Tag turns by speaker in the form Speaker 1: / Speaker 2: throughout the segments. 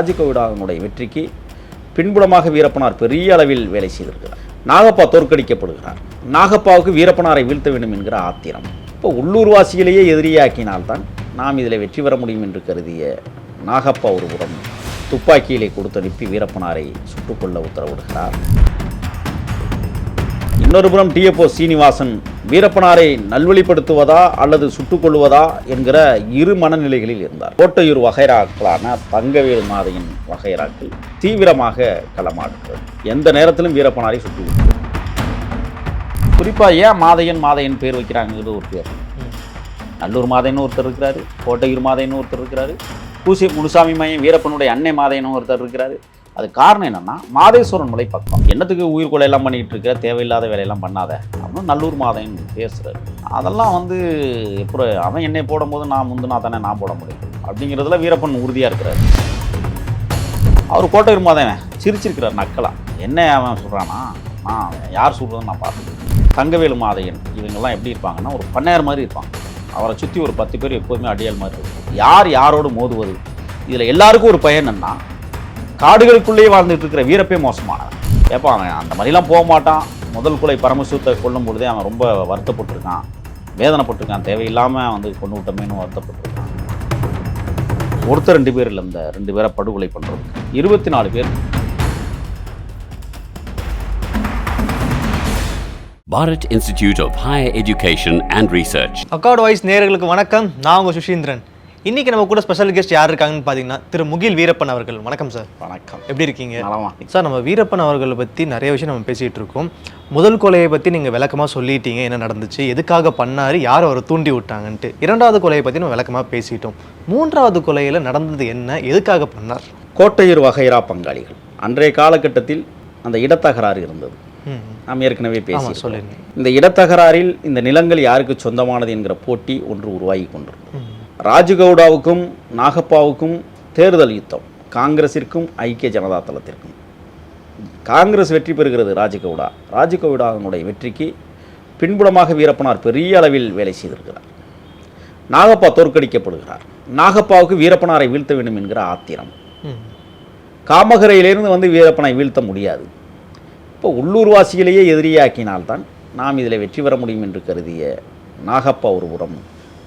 Speaker 1: ராஜகோவிடாவினுடைய வெற்றிக்கு பின்புலமாக வீரப்பனார் பெரிய அளவில் வேலை செய்திருக்கிறார். நாகப்பா தோற்கடிக்கப்படுகிறார். நாகப்பாவுக்கு வீரப்பனாரை வீழ்த்த வேண்டும் என்கிற ஆத்திரம். இப்போ உள்ளூர்வாசிகளையே எதிரியாக்கினால்தான் நாம் இதில் வெற்றி பெற முடியும் என்று கருதிய நாகப்பா ஒருபுறம் துப்பாக்கியிலே கொடுத்தனுப்பி வீரப்பனாரை சுட்டுக்கொள்ள உத்தரவிடுகிறார். இன்னொரு புறம் டிஎப்ஓ சீனிவாசன் வீரப்பனாரை நல்வழிப்படுத்துவதா அல்லது சுட்டுக்கொள்வதா என்கிற இரு மனநிலைகளில் இருந்தார். கோட்டையூர் வகைராக்களான தங்கவேலு மாதையின் வகைராக்கள் தீவிரமாக களமாடுகிறது எந்த நேரத்திலும் வீரப்பனாரை சுட்டு குறிப்பாக ஏன் மாதையன் மாதையன் பேர் வைக்கிறாங்கிறது ஒரு பேர். நல்லூர் மாதையன் ஒருத்தர் இருக்கிறாரு கோட்டையூர் மாதையன் ஒருத்தர் இருக்கிறாரு பூசி முனுசாமி மையம் வீரப்பனுடைய அன்னை மாதையனும் ஒருத்தர் இருக்கிறாரு. அது காரணம் என்னன்னா மாதேஸ்வரன் மலை பக்கம் என்னத்துக்கு உயிர் கொலை எல்லாம் பண்ணிட்டு இருக்க? தேவையில்லாத வேலையெல்லாம் பண்ணாத. அப்படின்னு நல்லூர் மாதையன் பேசுறாரு. அதெல்லாம் வந்து எப்படி அவன் என்னை போடும்போது நான் முந்துனா தானே நான் போட முடியும். அப்படிங்கிறதுல வீரப்பன் உறுதியாக இருக்கிறாரு. அவர் கோட்டையூர் மாதவன் சிரிச்சிருக்கிறார் நக்கலா. என்ன அவன் சொல்கிறானா நான் யார் சொல்கிறதுன்னு நான் பார்த்துக்கிறேன் தங்கவேலு மாதையன் இவங்கெல்லாம் எப்படி இருப்பாங்கன்னா ஒரு பண்ணையார் மாதிரி இருப்பாங்க. அவரை சுற்றி ஒரு பத்து பேர் எப்போதுமே அடியால் மாதிரி இருக்கும். யார் யாரோடு மோதுவது? இதில் எல்லாருக்கும் ஒரு பயன் என்ன காடுகளுக்குள்ளேயே வாழ்ந்துட்டு இருக்கிற வீரப்பே மோசமானவன். ஏப்பா அவன் அந்த மாதிரிலாம் போக மாட்டான். முதல் குலை பரமசிவத்தை கொல்லும் பொழுதே அவன் ரொம்ப வருத்தப்பட்டிருக்கான். வேதனைப்பட்டிருக்கான். தேவையில்லாமல் வந்து கொண்டு விட்டமேனு வருத்தப்பட்டிருக்கான். ஒருத்தர் ரெண்டு பேர் இல்லை இந்த ரெண்டு பேரை படுகொலை பண்ணுறது இருபத்தி நாலு பேர்.
Speaker 2: Bharat Institute of Higher Education and Research.
Speaker 3: Accord voice நேயர்களுக்கு வணக்கம். நான் உங்கள் சுஷீந்திரன். இன்னைக்கு நம்ம கூட ஸ்பெஷல் கெஸ்ட் யார் இருக்காங்கன்னு பார்த்தீங்கன்னா திரு முகில் வீரப்பன் அவர்கள். வணக்கம் சார்
Speaker 1: வணக்கம்.
Speaker 3: எப்படி இருக்கீங்க? சார் நம்ம வீரப்பன் அவர்களை பற்றி நிறைய விஷயம் நம்ம பேசிகிட்டு இருக்கோம். முதல் கொலையை பற்றி நீங்கள் விளக்கமாக சொல்லிட்டீங்க என்ன நடந்துச்சு எதுக்காக பண்ணாரு யார் அவரை தூண்டி விட்டாங்கன்ட்டு. இரண்டாவது கொலையை பற்றி நம்ம விளக்கமாக பேசிட்டோம். மூன்றாவது கொலையில் நடந்தது என்ன எதுக்காக பண்ணார்?
Speaker 1: கோட்டையூர் வகைரா பங்காளிகள். அன்றைய காலகட்டத்தில் அந்த இடத்தகராறு இருந்தது. நாம் ஏற்கனவே பேசி
Speaker 3: சொல்லிருங்க
Speaker 1: இந்த இடத்தகராறில் இந்த நிலங்கள் யாருக்கு சொந்தமானது என்கிற போட்டி ஒன்று உருவாகி கொண்டிருந்தது. ராஜகவுடாவுக்கும் நாகப்பாவுக்கும் தேர்தல் யுத்தம் காங்கிரசிற்கும் ஐக்கிய ஜனதா தளத்திற்கும். காங்கிரஸ் வெற்றி பெறுகிறது ராஜகவுடா. ராஜகவுடாவினுடைய வெற்றிக்கு பின்புலமாக வீரப்பனார் பெரிய அளவில் வேலை செய்திருக்கிறார். நாகப்பா தோற்கடிக்கப்படுகிறார். நாகப்பாவுக்கு வீரப்பனாரை வீழ்த்த வேண்டும் என்கிற ஆத்திரம். காமகரையிலிருந்து வந்து வீரப்பனை வீழ்த்த முடியாது. இப்போ உள்ளூர்வாசிகளையே எதிரியாக்கினால்தான் நாம் இதில் வெற்றி பெற முடியும் என்று கருதிய நாகப்பா ஒருபுறம்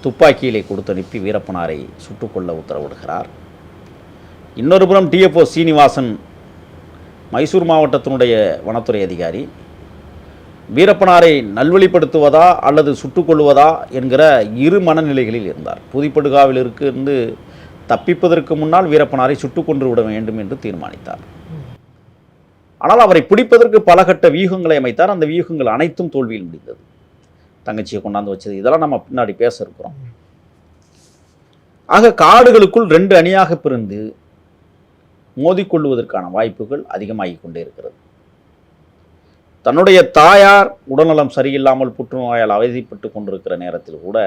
Speaker 1: துப்பாக்கியிலே கொடுத்தனுப்பி வீரப்பனாரை சுட்டுக்கொள்ள உத்தரவிடுகிறார். இன்னொரு புறம் டிஎப்ஓ சீனிவாசன் மைசூர் மாவட்டத்தினுடைய வனத்துறை அதிகாரி வீரப்பனாரை நல்வழிப்படுத்துவதா அல்லது சுட்டுக்கொள்வதா என்கிற இரு மனநிலைகளில் இருந்தார். புதிப்படுகாவில் இருந்து தப்பிப்பதற்கு முன்னால் வீரப்பனாரை சுட்டுக்கொன்று விட வேண்டும் என்று தீர்மானித்தார். ஆனால் அவரை பிடிப்பதற்கு பல கட்ட வியூகங்களை அமைத்தார். அந்த வியூகங்கள் அனைத்தும் தோல்வியில் முடிந்தது. தங்கச்சியை கொண்டாந்து வச்சது. இதெல்லாம் நம்ம பின்னாடி பேச இருக்கிறோம். ஆக காடுகளுக்குள் ரெண்டு அணியாக பிரிந்து மோதிக்கொள்வதற்கான வாய்ப்புகள் அதிகமாகிக் கொண்டே இருக்கிறது. தன்னுடைய தாயார் உடல்நலம் சரியில்லாமல் புற்றுநோயால் அவதிப்பட்டு கொண்டிருக்கிற நேரத்தில் கூட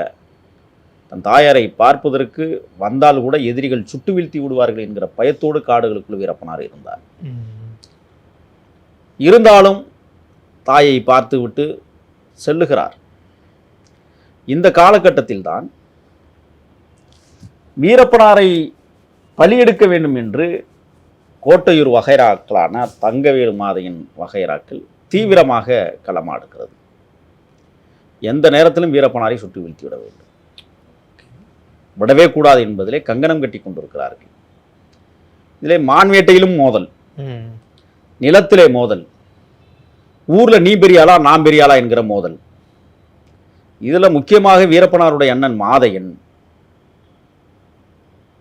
Speaker 1: தன் தாயாரை பார்ப்பதற்கு வந்தால் கூட எதிரிகள் சுட்டு வீழ்த்தி விடுவார்கள் என்கிற பயத்தோடு காடுகளுக்குள் வீரப்பனார் இருந்தார். இருந்தாலும் தாயை பார்த்துவிட்டு செல்லுகிறார். இந்த காலகட்டத்தில் தான் வீரப்பனாரை பலியெடுக்க வேண்டும் என்று கோட்டையூர் வகைராக்களான தங்கவேலு மாதையின் வகைராக்கள் தீவிரமாக களமாடுகிறது. எந்த நேரத்திலும் வீரப்பனாரை சுட்டு வீழ்த்தி விட வேண்டும். விடவே கூடாது என்பதிலே கங்கணம் கட்டி கொண்டிருக்கிறார்கள். இதிலே மான்வேட்டையிலும் மோதல். நிலத்திலே மோதல். ஊர்ல நீ பெரியாளா நான் பெரியாளா என்கிற மோதல். இதில் முக்கியமாக வீரப்பனாருடைய அண்ணன் மாதையன்.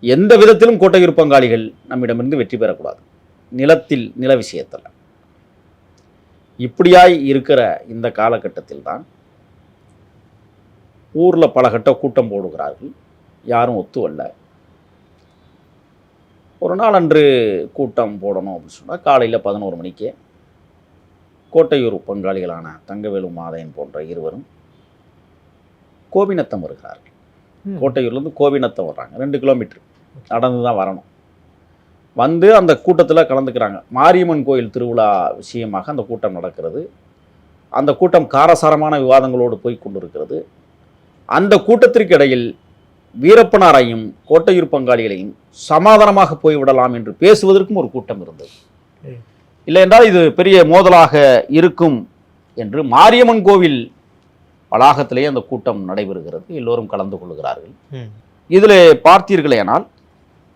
Speaker 1: எந்த விதத்திலும் கோட்டையூர் பங்காளிகள் நம்மிடமிருந்து வெற்றி பெறக்கூடாது. நிலத்தில் நில விஷயத்தில். இப்படியாய் இருக்கிற இந்த காலகட்டத்தில் தான் ஊரில் பல கட்ட கூட்டம் போடுகிறார்கள். யாரும் ஒத்து வரல ஒரு நாள் அன்று கூட்டம் போடணும் அப்படின்னு சொன்னால் காலையில் பதினோரு மணிக்கு கோட்டையூர் பங்காளிகளான தங்கவேலு மாதையன் போன்ற இருவரும் கோபிநத்தம் வருகிறார்கள். கோட்டையூர்லேருந்து கோபிநத்தம் வர்றாங்க. ரெண்டு கிலோமீட்டர் நடந்து தான் வரணும். வந்து அந்த கூட்டத்தில் கலந்துக்கிறாங்க. மாரியம்மன் கோயில் திருவிழா விஷயமாக அந்த கூட்டம் நடக்கிறது. அந்த கூட்டம் காரசாரமான விவாதங்களோடு போய் கொண்டிருக்கிறது. அந்த கூட்டத்திற்கு இடையில் வீரப்பனாரையும் கோட்டையூர் பங்காளிகளையும் சமாதானமாக போய்விடலாம் என்று பேசுவதற்கும் ஒரு கூட்டம் இருந்தது. இல்லை என்றால் இது பெரிய மோதலாக இருக்கும் என்று மாரியம்மன் கோவில் வளாகத்திலேயே அந்த கூட்டம் நடைபெறுகிறது. எல்லோரும் கலந்து கொள்கிறார்கள். இதில் பார்த்தீர்களேனால்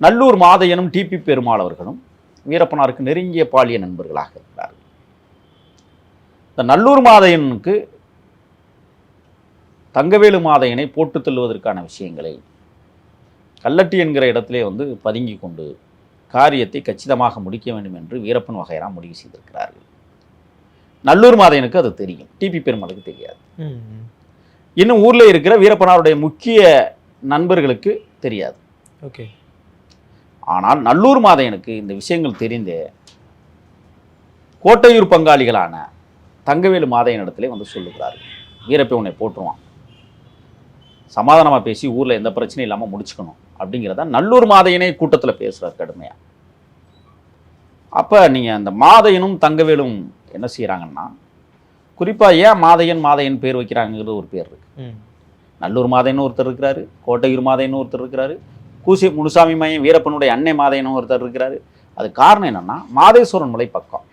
Speaker 1: நல்லூர் மாதையனும் டிபி பெருமாள் அவர்களும் வீரப்பனாருக்கு நெருங்கிய பாலிய நண்பர்களாக இருக்கிறார்கள் இந்த நல்லூர் மாதையனுக்கு தங்கவேலு மாதையனை போட்டுத் தள்ளுவதற்கான விஷயங்களை கல்லட்டி என்கிற இடத்திலே வந்து பதுங்கி கொண்டு காரியத்தை கச்சிதமாக முடிக்க வேண்டும் என்று வீரப்பன் வகையரா முடிவு செய்திருக்கிறார்கள். நல்லூர் மாதையனுக்கு அது தெரியும். டிபி பெருமாளுக்கு தெரியாது. இன்னும் ஊர்ல இருக்கிற வீரப்பனாருடைய முக்கிய நண்பர்களுக்கு தெரியாது.
Speaker 3: ஓகே.
Speaker 1: ஆனால் நல்லூர் மாதையனுக்கு இந்த விஷயங்கள் தெரிந்தே கோட்டையூர் பங்காளிகளான தங்கவேலு மாதையனிடத்திலே வந்து சொல்லுகிறார்கள் வீரப்பை உன்னை போட்டுருவான் சமாதானமாக பேசி ஊரில் எந்த பிரச்சனையும் இல்லாமல் முடிச்சுக்கணும் அப்படிங்கிறத நல்லூர் மாதையனே கூட்டத்தில் பேசுகிறார் கடுமையாக அப்போ நீங்கள் அந்த மாதையனும் தங்கவேலும் என்ன செய்கிறாங்கன்னா குறிப்பாக ஏன் மாதையன் மாதையன் பேர் வைக்கிறாங்கிறது ஒரு பேர் இருக்கு.
Speaker 3: ம்.
Speaker 1: நல்லூர் மாதைன்னு ஒருத்தர் இருக்கிறாரு கோட்டையூர் மாதைன்னு ஒருத்தர் இருக்கிறாரு கூசி முனுசாமி மையம் வீரப்பனுடைய அன்னை மாதைன்னு ஒருத்தர் இருக்கிறாரு. அது காரணம் என்னன்னா மாதேஸ்வரன் மலை பக்கம்.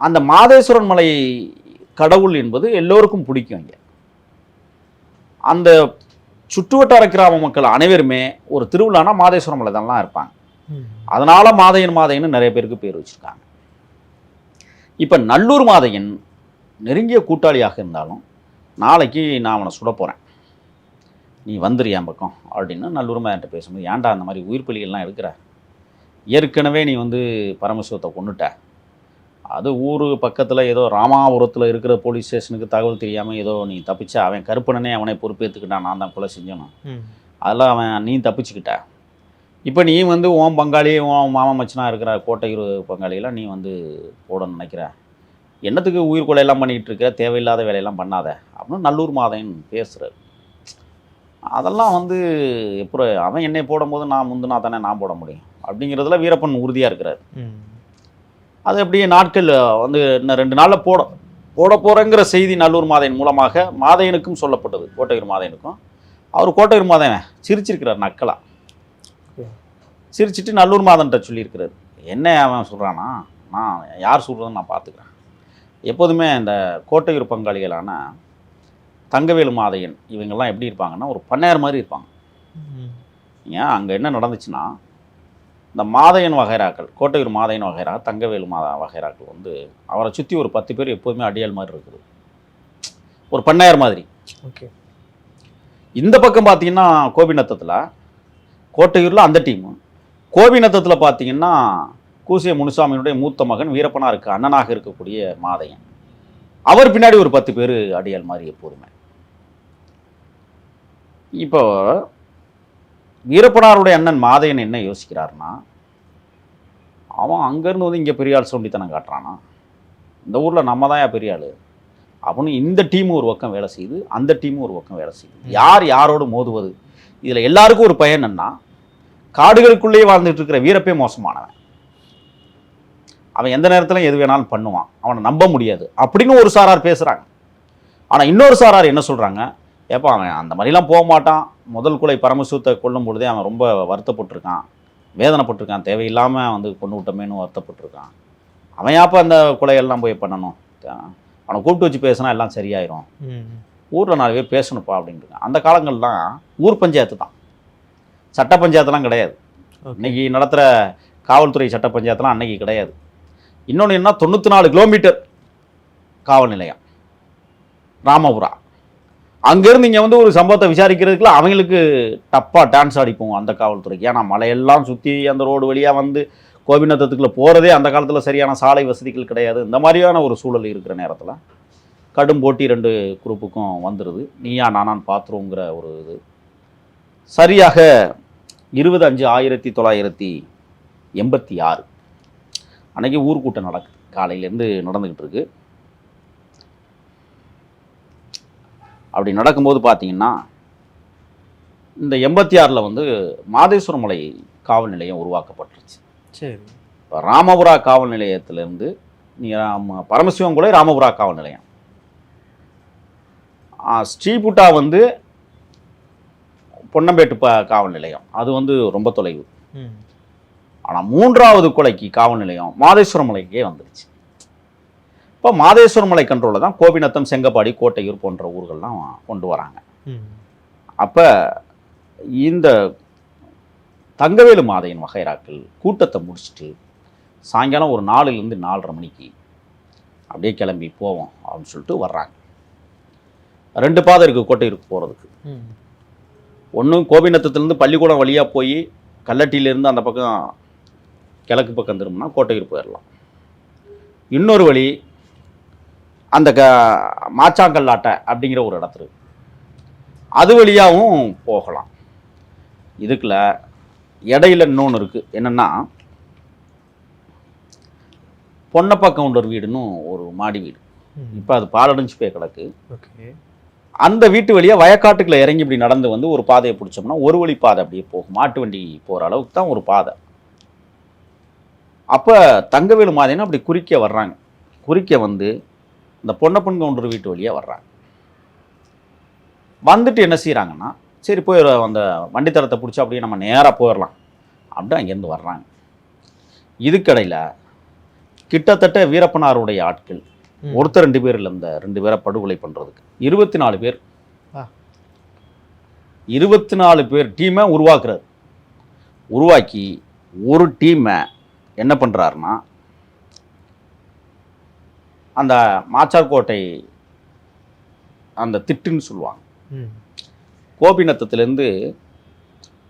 Speaker 1: அந்த மாதேஸ்வரன் மலை கடவுள் என்பது எல்லோருக்கும் பிடிக்கும் இங்க. அந்த சுற்றுவட்டார கிராம மக்கள் அனைவருமே ஒரு திருவிழானா மாதேஸ்வரம் மலை தான் இருப்பாங்க. அதனால மாதையன் மாதையன்னு நிறைய பேருக்கு பேர் வச்சிருக்காங்க. இப்போ நல்லூர் மாதையன் நெருங்கிய கூட்டாளியாக இருந்தாலும் நாளைக்கு நான் அவனை சுட போகிறேன் நீ வந்துரு என் பக்கம் அப்படின்னு நல்லூர் மாதன்ட்ட பேசும்போது ஏன்டா அந்த மாதிரி உயிர் பலிகள்லாம் எடுக்கிற? ஏற்கனவே நீ வந்து பரமசிவத்தை கொண்டுட்ட அது ஊர் பக்கத்தில் ஏதோ ராமாபுரத்தில் இருக்கிற போலீஸ் ஸ்டேஷனுக்கு தகவல் தெரியாமல் ஏதோ நீ தப்பிச்ச அவன் கருப்பனனே அவனை பொறுப்பேற்றுக்கிட்டான் நான் தான் கொலை செஞ்சணும் அதெல்லாம் அவன் நீ தப்பிச்சுக்கிட்ட. இப்போ நீ வந்து உன் பங்காளி உன் மாமா மச்சனா இருக்கிற கோட்டையூர் பங்காளியெல்லாம் நீ வந்து போட நினைக்கிற? என்னத்துக்கு உயிர் கொலையெல்லாம் பண்ணிக்கிட்டு இருக்க? தேவையில்லாத வேலையெல்லாம் பண்ணாத? அப்படின்னு நல்லூர் மாதையன் பேசுகிறார் அதெல்லாம் வந்து எப்போ அவன் என்னை போடும்போது நான் முந்தினா தானே நான் போட முடியும்? அப்படிங்கிறதுல வீரப்பன் உறுதியாக இருக்கிறார். அது அப்படியே நாட்கள் வந்து இன்னும் ரெண்டு நாளில் போட போட போகிறேங்கிற செய்தி நல்லூர் மாதையன் மூலமாக மாதையனுக்கும் சொல்லப்பட்டது. கோட்டையூர் மாதையனுக்கும் அவர் கோட்டையூர் மாதையன் சிரிச்சிருக்கிறார் நக்கலா. சிரிச்சிட்டு நல்லூர் மாதன்ட்ட சொல்லியிருக்கிறார். என்ன அவன் சொல்கிறானா நான் யார் சொல்கிறதுன்னு நான் பார்த்துக்கிறேன். எப்போதுமே இந்த கோட்டையூர் பங்காளிகளான தங்கவேலு மாதையன் இவங்கெல்லாம் எப்படி இருப்பாங்கன்னா ஒரு பண்ணையார் மாதிரி இருப்பாங்க. ஏன்? அங்கே என்ன நடந்துச்சுன்னா இந்த மாதையன் வகைராக்கள் கோட்டையூர் மாதையன் வகைரா தங்கவேலு மாதா வகைராக்கள் வந்து அவரை சுற்றி ஒரு பத்து பேர் எப்போதுமே அடியாள் மாதிரி இருக்குது. ஒரு பண்ணையார் மாதிரி.
Speaker 3: ஓகே.
Speaker 1: இந்த பக்கம் பார்த்தீங்கன்னா கோபிநத்தத்தில் கோட்டையூரில் அந்த டீமு. கோபிநத்தத்தில் பார்த்தீங்கன்னா கூசிய முனுசாமியினுடைய மூத்த மகன் வீரப்பனாருக்கு அண்ணனாக இருக்கக்கூடிய மாதையன். அவர் பின்னாடி ஒரு பத்து பேர் அடியாள் மாதிரி எப்போதுமே இப்போ வீரப்பனாருடைய அண்ணன் மாதையன் என்ன யோசிக்கிறாருன்னா அவன் அங்கேருந்து வந்து இங்கே பெரிய ஆள் சொல்லித்தனம் காட்டுறானா. இந்த ஊரில் நம்ம தான் பெரிய ஆள் அப்படின்னு இந்த டீமும் ஒரு பக்கம் வேலை செய்யுது அந்த டீமும் ஒரு பக்கம் வேலை செய்யுது. யார் யாரோடு மோதுவது? இதில் எல்லாருக்கும் ஒரு பயன் என்னன்னா காடுகளுக்குள்ளேயே வாழ்ந்துட்டு இருக்கிற வீரப்பே மோசமானவன். அவன் எந்த நேரத்திலும் எது வேணாலும் பண்ணுவான். அவனை நம்ப முடியாது. அப்படின்னு ஒரு சாரார் பேசுகிறாங்க ஆனால் இன்னொரு சாரார் என்ன சொல்கிறாங்க ஏப்பா அவன் அந்த மாதிரிலாம் போக மாட்டான். முதல் குலை பரமசிவத்தை கொல்லும் பொழுதே அவன் ரொம்ப வருத்தப்பட்டிருக்கான். வேதனைப்பட்டிருக்கான். தேவையில்லாமல் வந்து கொண்டு விட்டமேனு வருத்தப்பட்டிருக்கான். அவன் யாப்பா அந்த கொலையெல்லாம் போய் பண்ணணும்? அவனை கூப்பிட்டு வச்சு பேசினா எல்லாம் சரியாயிரும். ஊரில் நாலு பேர் பேசணுப்பா அப்படின்ட்டு அந்த காலங்கள்லாம் ஊர் பஞ்சாயத்து தான். சட்ட பஞ்சாயத்துலாம் கிடையாது இன்னைக்கு நடத்துகிற காவல்துறை சட்ட பஞ்சாயத்துலாம் அன்னைக்கு கிடையாது. இன்னொன்று என்ன தொண்ணூற்றி நாலு கிலோமீட்டர் காவல் நிலையம் ராமபுரா. அங்கேருந்து இங்கே வந்து ஒரு சம்பவத்தை விசாரிக்கிறதுக்குள்ள அவங்களுக்கு டப்பாக டான்ஸ் அடிப்போம் அந்த காவல்துறைக்கு. ஏன்னா மலையெல்லாம் சுற்றி அந்த ரோடு வழியாக வந்து கோபிநத்தத்துக்குள்ளே போகிறதே அந்த காலத்தில் சரியான சாலை வசதிகள் கிடையாது. இந்த மாதிரியான ஒரு சூழல் இருக்கிற நேரத்தில் கடும் போட்டி ரெண்டு குரூப்புக்கும் வந்துடுது நீயா நானான்னு பார்த்துருவோங்கிற ஒரு இது. சரியாக இருபது அஞ்சு ஆயிரத்தி தொள்ளாயிரத்தி எண்பத்தி ஆறு. அன்னைக்கு ஊர்க்கூட்டம் நடக்குது காலையிலேருந்து நடந்துக்கிட்டு இருக்கு. அப்படி நடக்கும்போது பார்த்தீங்கன்னா இந்த எண்பத்தி ஆறில் வந்து மாதேஸ்வரம் மலை காவல் நிலையம் உருவாக்கப்பட்டுருச்சு.
Speaker 3: சரி.
Speaker 1: இப்போ ராமபுரா காவல் நிலையத்திலேருந்து நீ ராம பரமசிவம் கூட ராமபுரா காவல் நிலையம். ஸ்ரீபுட்டா வந்து பொன்னம்பேட்டு ப காவல் நிலையம். அது வந்து ரொம்ப தொலைவு. ஆனால் மூன்றாவது கொலைக்கு காவல் நிலையம் மாதேஸ்வரம் மலைக்கே வந்துருச்சு. இப்போ மாதேஸ்வரம் மலை கண்ட்ரோலில் தான் கோபிநத்தம் செங்கப்பாடி கோட்டையூர் போன்ற ஊர்கள்லாம் கொண்டு வராங்க. அப்போ இந்த தங்கவேலு மாதையின் வகைராக்கள் கூட்டத்தை முடிச்சுட்டு சாயங்காலம் ஒரு நாலுலேருந்து நாலரை மணிக்கு அப்படியே கிளம்பி போவோம் அப்படின்னு சொல்லிட்டு வர்றாங்க. ரெண்டு பாதை இருக்குது கோட்டையூருக்கு போகிறதுக்கு
Speaker 3: ம்.
Speaker 1: ஒன்று கோபிநத்தத்துலேருந்து பள்ளிக்கூடம் வழியாக போய் கல்லட்டியிலேருந்து அந்த பக்கம் கிழக்கு பக்கம் திரும்பினா கோட்டையூர் போயிடலாம் இன்னொரு வழி அந்த க மாச்சாங்கல்லாட்டை அப்படிங்கிற ஒரு இடத்துல. அது வழியாகவும் போகலாம் இதுக்குள்ள இடையில இன்னொன்று இருக்குது என்னென்னா பொன்னப்பா கவுண்டர் வீடுன்னு ஒரு மாடி வீடு. இப்போ அது பாலடைஞ்சு போய் கிடக்கு
Speaker 3: ஓகே
Speaker 1: அந்த வீட்டு வழியாக வயக்காட்டுக்குள்ளே இறங்கி இப்படி நடந்து வந்து ஒரு பாதையை பிடிச்சோம்னா ஒரு வழி பாதை அப்படியே போகும். மாட்டு வண்டி போகிற அளவுக்கு தான் ஒரு பாதை. அப்போ தங்கவேலு மாதிரினா அப்படி குறிக்க வர்றாங்க. குறிக்க வந்து இந்த பொன்னப்பன் கவுண்டர் வீட்டு வழியாக வர்றாங்க. வந்துட்டு என்ன செய்கிறாங்கன்னா சரி போய் அந்த வண்டித்தரத்தை பிடிச்சி அப்படியே நம்ம நேராக போயிடலாம் அப்படி அங்கேருந்து வர்றாங்க. இதுக்கடையில் கிட்டத்தட்ட வீரப்பனாருடைய ஆட்கள் ஒருத்தர் ரெண்டு பேர் இல்லை இந்த ரெண்டு பேரை படுகொலை பண்ணுறதுக்கு இருபத்தி நாலு பேர். இருபத்தி நாலு பேர் டீமை உருவாக்குறாரு. உருவாக்கி ஒரு டீமை என்ன பண்ணுறாருன்னா அந்த மாச்சார்கோட்டை அந்த திட்டுன்னு சொல்லுவாங்க. கோபிநத்தத்துலேருந்து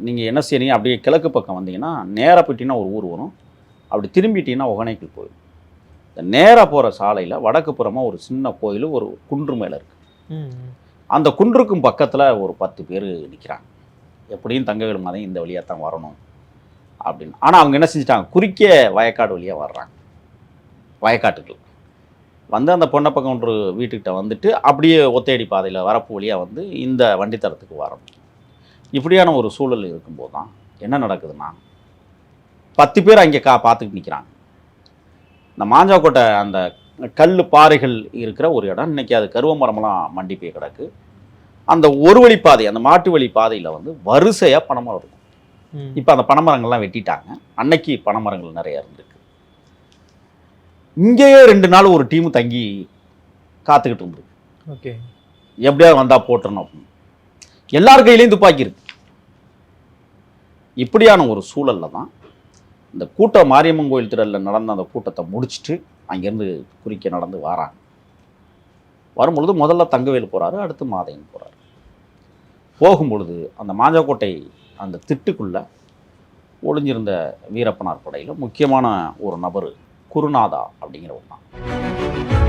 Speaker 1: நீங்கள் என்ன செய்றீங்க அப்படியே கிழக்கு பக்கம் வந்தீங்கன்னா நேராக போயிட்டீங்கன்னா ஒரு ஊர் வரும். அப்படி திரும்பிட்டீங்கன்னா ஒகனைக்குள் போயிடும். இந்த நேராக போகிற சாலையில் வடக்கு புறமாக ஒரு சின்ன கோயில் ஒரு குன்று மேலே இருக்குது. அந்த குன்றுக்கும் பக்கத்தில் ஒரு பத்து பேர் நிற்கிறாங்க எப்படியும் தங்கவேலு மதம் இந்த வழியாக தான் வரணும் அப்படின்னு. ஆனால் அவங்க என்ன செஞ்சிட்டாங்க? குறுக்கிய வயக்காடு வழியாக வர்றாங்க. வயக்காட்டுக்கு. வந்து அந்த பொன்னப்ப கவுண்டர் வீட்டுக்கிட்ட வந்துட்டு அப்படியே ஒத்தையடி பாதையில் வரப்பு வழியாக வந்து இந்த வண்டித்தடத்துக்கு வரணும். இப்படியான ஒரு சூழல் இருக்கும்போது தான் என்ன நடக்குதுன்னா பத்து பேர் அங்கே கா பார்த்துக்கிட்டு நிற்கிறாங்க இந்த மாஞ்சாக்கோட்டை அந்த கல் பாறைகள் இருக்கிற ஒரு இடம். இன்னைக்கு அது கருவ மரமெல்லாம் மண்டி போய் கிடக்கு. அந்த ஒரு வழி பாதை அந்த மாட்டு வழி பாதையில் வந்து வரிசையாக பனைமரம் இருக்கும். இப்போ அந்த பனைமரங்கள்லாம் வெட்டிட்டாங்க. அன்னைக்கு பனைமரங்கள் நிறைய இருந்திருக்கு. இங்கேயே ரெண்டு நாள் ஒரு டீம் தங்கி காத்துக்கிட்டு இருந்திருக்கு.
Speaker 3: ஓகே.
Speaker 1: எப்படியாவது வந்தால் போட்டுறணும் அப்படின்னு. எல்லார் கையிலையும் துப்பாக்கி இருக்கு. இப்படியான ஒரு சூழல்ல தான் இந்த கூட்டம் மாரியம்மன் கோயில் திடலில் நடந்த அந்த கூட்டத்தை முடிச்சுட்டு அங்கேருந்து குறிக்க நடந்து வராங்க. வரும்பொழுது முதல்ல தங்கவேல் போகிறாரு அடுத்து மாதையன் போகிறாரு போகும்பொழுது அந்த மாஞ்சாக்கோட்டை அந்த திட்டுக்குள்ளே ஒளிஞ்சிருந்த வீரப்பனார் படையில் முக்கியமான ஒரு நபர் குருநாதா அப்படிங்கிற ஒன்றா தான்